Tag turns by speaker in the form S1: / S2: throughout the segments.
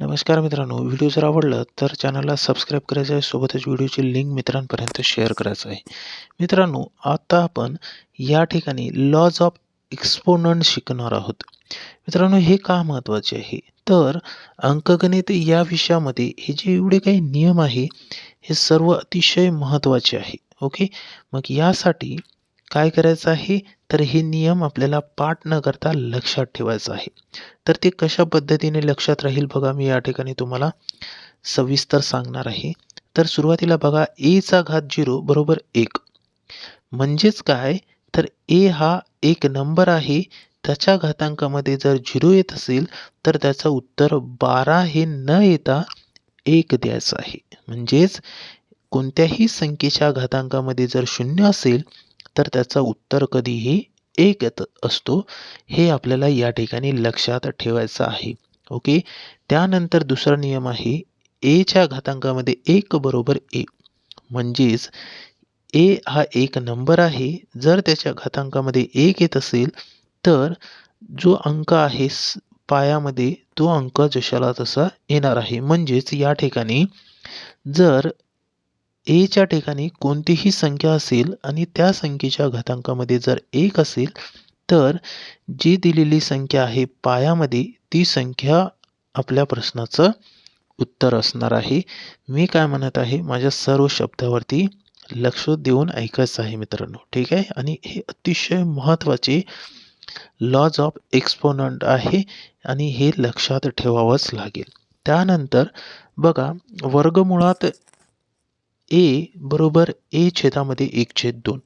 S1: नमस्कार मित्रांनो व्हिडिओ जर आवडला तर चॅनलला सबस्क्राईब करायचं आहे सोबतच व्हिडिओची लिंक मित्रांपर्यंत शेअर करायचं आहे मित्रांनो आता आपण या ठिकाणी लॉज ऑफ एक्सपोनंट शिकणार आहोत. मित्रांनो हे का महत्त्वाचे आहे? तर अंकगणित या विषयामध्ये हे जे एवढे काही नियम आहे हे सर्व अतिशय महत्त्वाचे आहे. ओके? मग यासाठी काय करायचं आहे? तर हे नियम आपल्याला पाठ न करता लक्षात ठेवायचं आहे. तर ते कशा पद्धतीने लक्षात राहील बघा मी या ठिकाणी तुम्हाला सविस्तर सांगणार आहे. तर सुरुवातीला बघा एचा घात झिरो बरोबर एक. म्हणजेच काय? तर ए हा एक नंबर आहे. त्याच्या घातांकामध्ये जर झिरो येत असेल तर त्याचं उत्तर बारा हे न येता एक द्यायचं आहे. म्हणजेच कोणत्याही संख्येच्या घातांकामध्ये जर शून्य असेल तर त्याचं उत्तर कधीही एक येत असतो हे आपल्याला या ठिकाणी लक्षात ठेवायचं आहे. ओके? त्यानंतर दुसरा नियम आहे एच्या घातांकामध्ये एक बरोबर ए. म्हणजेच ए हा एक नंबर आहे जर त्याच्या घातांकामध्ये एक येत असेल तर जो अंक आहे पायामध्ये तो अंक जशाला तसा येणार आहे. म्हणजेच या ठिकाणी जर एच्या ठिकाणी कोणतीही संख्या असेल आणि त्या संख्येच्या घातांकामध्ये जर एक असेल तर जी दिलेली संख्या आहे पायामध्ये ती संख्या आपल्या प्रश्नाचं उत्तर असणार आहे. मी काय म्हणत आहे? माझ्या सर्व शब्दावरती लक्ष देऊन ऐकायचं आहे मित्रांनो ठीक आहे? आणि हे अतिशय महत्त्वाचे लॉज ऑफ एक्सपोनंट आहे आणि हे लक्षात ठेवावंच लागेल. त्यानंतर बघा वर्गमुळात ए बरोबर ए छेदामध्ये एक छेद दोन.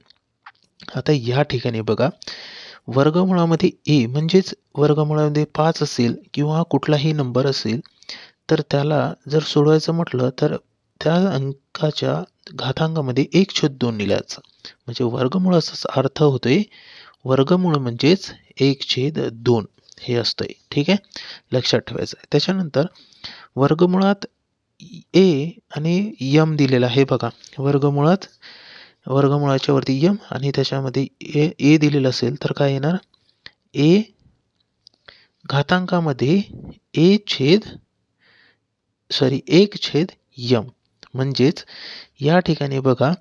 S1: आता या ठिकाणी बघा वर्गमुळामध्ये ए म्हणजेच वर्गमुळामध्ये पाच असेल किंवा कुठलाही नंबर असेल तर त्याला जर सोडवायचं म्हटलं तर त्या अंकाच्या घातांकामध्ये एक छेद दोन लिहायचं. म्हणजे वर्गमुळाचाच अर्थ होतोय वर्गमूळ म्हणजेच एक छेद दोन हे असतंय. ठीक आहे? लक्षात ठेवायचं आहे. त्याच्यानंतर वर्गमुळात ए आणि यम दिलेला आहे. बघा वर्गमुळात वर्गमुळाच्या वरती यम आणि त्याच्यामध्ये ए ए दिलेलं असेल तर काय येणार? ए घातांकामध्ये ए छेद सॉरी एक छेद यम. म्हणजेच या ठिकाणी बघा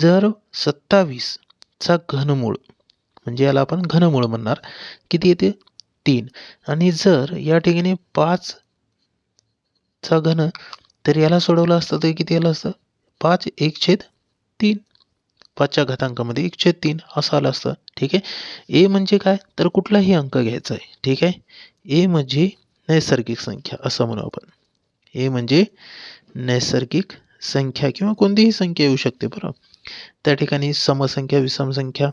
S1: जर सत्तावीसचा घनमूळ म्हणजे याला आपण घनमूळ म्हणणार किती येते? तीन. आणि जर या ठिकाणी पाचचा घन तर याला सोडवलं असतं तर किती आलं असतं? पाच एक छेद तीन. पाचच्या घातांकामध्ये एक छेद तीन असं आलं असतं. ठीक आहे? ए म्हणजे काय? तर कुठलाही अंक घ्यायचा आहे. ठीक आहे? ए म्हणजे नैसर्गिक संख्या असं म्हणू आपण. ए म्हणजे नैसर्गिक संख्या किंवा कोणतीही संख्या येऊ शकते बरं. त्या ठिकाणी समसंख्या विषमसंख्या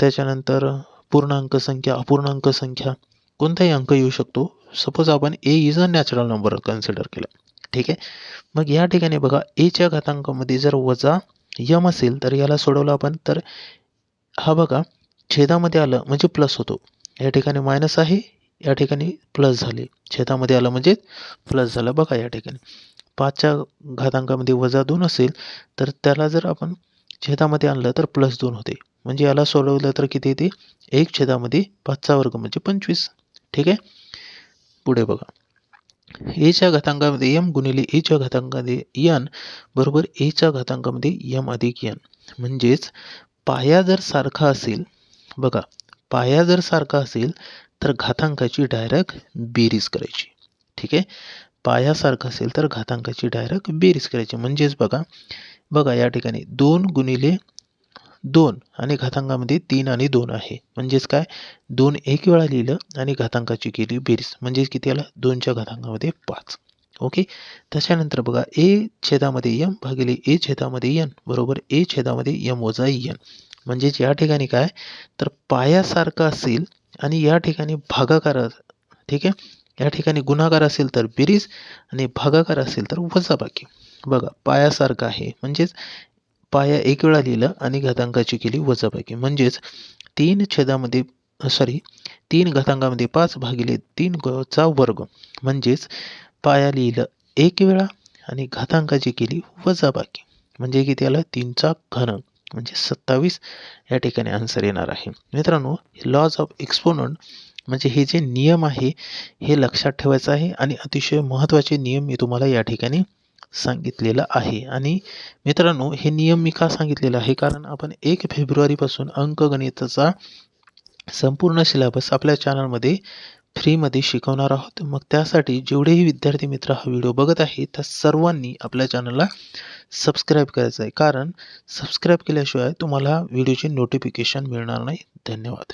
S1: त्याच्यानंतर पूर्णांक संख्या अपूर्णांक संख्या कोणताही अंक येऊ शकतो. सपोज आपण A is a natural number consider केलं. ठीक आहे? मग या ठिकाणी बघा एच्या घातांकामध्ये जर वजा यम असेल तर याला सोडवलं आपण तर हा बघा छेदामध्ये आलं म्हणजे प्लस होतो. या ठिकाणी मायनस आहे या ठिकाणी प्लस झाले. छेदामध्ये आलं म्हणजे प्लस झालं. बघा या ठिकाणी. पाचच्या घातांकामध्ये वजा दोन असेल तर त्याला जर आपण छेदामध्ये आणलं तर प्लस दोन होते. म्हणजे याला सोडवलं तर किती येते? एक छेदामध्ये पाचचा वर्ग म्हणजे पंचवीस. ठीक आहे? पुढे बघा. एच्या घातांकामध्ये यम गुणिले एच्या घातांकामध्ये यन बरोबर एच्या घातांकामध्ये यम अधिक यन म्हणजेच पाया जर सारखा असेल बघा पाया जर सारखा असेल तर घातांकाची डायरेक्ट बेरीज करायची ठीक आहे पाया सारखा असेल तर घातांकाची डायरेक्ट बेरीज करायची म्हणजेच बघा बघा या ठिकाणी दोन गुणिले दोन आणि घातांकामध्ये तीन आणि दोन आहे. म्हणजेच काय? दोन एक वेळा लिहिलं आणि घातांकाची केली बेरीज. म्हणजेच किती आला? दोनच्या घातांकामध्ये पाच. ओके? त्याच्यानंतर बघा ए छेदामध्ये यम भागिले ए छेदामध्ये यन. बरोबर? ए छेदामध्ये यम वजा यन. म्हणजेच या ठिकाणी काय? तर पायासारखा असेल आणि या ठिकाणी भागाकार ठीक आहे? या ठिकाणी गुणाकार असेल तर बेरीज आणि भागाकार असेल तर वजाबाकी. बघा पायासारखा आहे. म्हणजेच पाया एक वेळा लिहिलं आणि घातांकाची केली वजाबाकी म्हणजेच तीन छेदामध्ये सॉरी तीन घातांकामध्ये पाच भागिले तीन चा वर्ग. म्हणजेच पाया लिहिलं एक वेळा आणि घातांकाची केली वजाबाकी. म्हणजे किती आलं? तीनचा घन. म्हणजे सत्तावीस या ठिकाणी आन्सर येणार आहे. मित्रांनो लॉज ऑफ एक्सपोनंट म्हणजे हे जे नियम आहे हे लक्षात ठेवायचं आहे आणि अतिशय महत्त्वाचे नियम मी तुम्हाला या ठिकाणी सांगितलेलं आहे. आणि मित्रांनो हे नियम मी का सांगितलेलं आहे? कारण आपण एक फेब्रुवारीपासून अंकगणिताचा संपूर्ण सिलेबस आपल्या चॅनलमध्ये फ्रीमध्ये शिकवणार आहोत. मग त्यासाठी जेवढेही विद्यार्थी मित्र हा व्हिडिओ बघत आहे त्या सर्वांनी आपल्या चॅनलला सबस्क्राईब करायचं आहे. कारण सबस्क्राईब केल्याशिवाय तुम्हाला व्हिडिओचे नोटिफिकेशन मिळणार नाही. धन्यवाद.